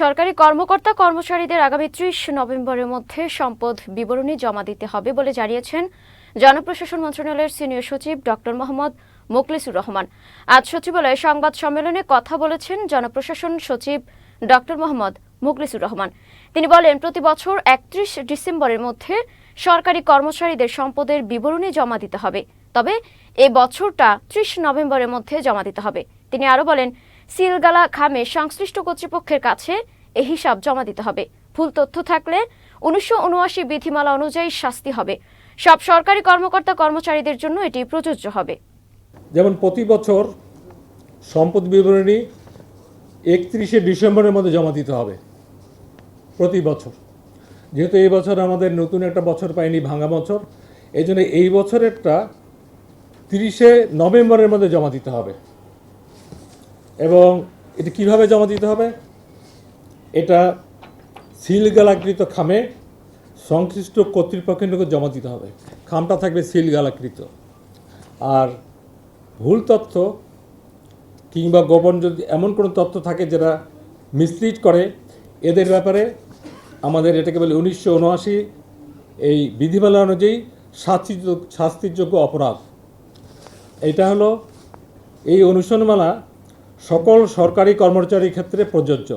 সরকারি কর্মকর্তা কর্মচারীদের আগামী ত্রিশ নভেম্বরের মধ্যে সম্পদ বিবরণী জমা দিতে হবে বলে জানিয়েছেন জনপ্রশাসন মন্ত্রণালয়ের সিনিয়র সচিব ডক্টর মোহাম্মদ মোখলেসুর রহমান। আজ সচিবালয়ে সংবাদ সম্মেলনে কথা বলেছেন জনপ্রশাসন সচিব ডক্টর মোহাম্মদ মুখলিসুর রহমান। তিনি বলেন, প্রতি বছর একত্রিশ ডিসেম্বরের মধ্যে সরকারি কর্মচারীদের সম্পদের বিবরণী জমা দিতে হবে। তবে এ বছরটা ত্রিশ নভেম্বরের মধ্যে জমা দিতে হবে। তিনি আরও বলেন সিলগালা খামে সংশ্লিষ্ট কর্তৃপক্ষের কাছে এ হিসাব জমা দিতে হবে। ভুল তথ্য থাকলে উনিশশো উনআশি বিধিমালা অনুযায়ী শাস্তি হবে। সব সরকারি কর্মকর্তা কর্মচারীদের জন্য এটি প্রযোজ্য হবে। যেমন প্রতি বছর সম্পদ বিবরণী একত্রিশে ডিসেম্বরের মধ্যে জমা দিতে হবে প্রতি বছর। যেহেতু এই বছর আমাদের নতুন একটা বছর পাইনি ভাঙা বছর এই জন্য এই বছরেরটা তিরিশে নভেম্বরের মধ্যে জমা দিতে হবে। এবং এটা কীভাবে জমা দিতে হবে? এটা সিলগালাকৃত খামে সংশ্লিষ্ট কর্তৃপক্ষের নিকট জমা দিতে হবে। খামটা থাকবে সিলগালাকৃত। আর ভুল তথ্য কিংবা গোপন যদি এমন কোনো তথ্য থাকে যেটা মিসলিড করে, এদের ব্যাপারে আমাদের এটাকে বলে উনিশশো উনআশি এই বিধিমালা অনুযায়ী শাস্তিযোগ্য শাস্তিযোগ্য অপরাধ। এটা হলো এই অনুসরণমালা সকল সরকারি কর্মচারীর ক্ষেত্রে প্রযোজ্য।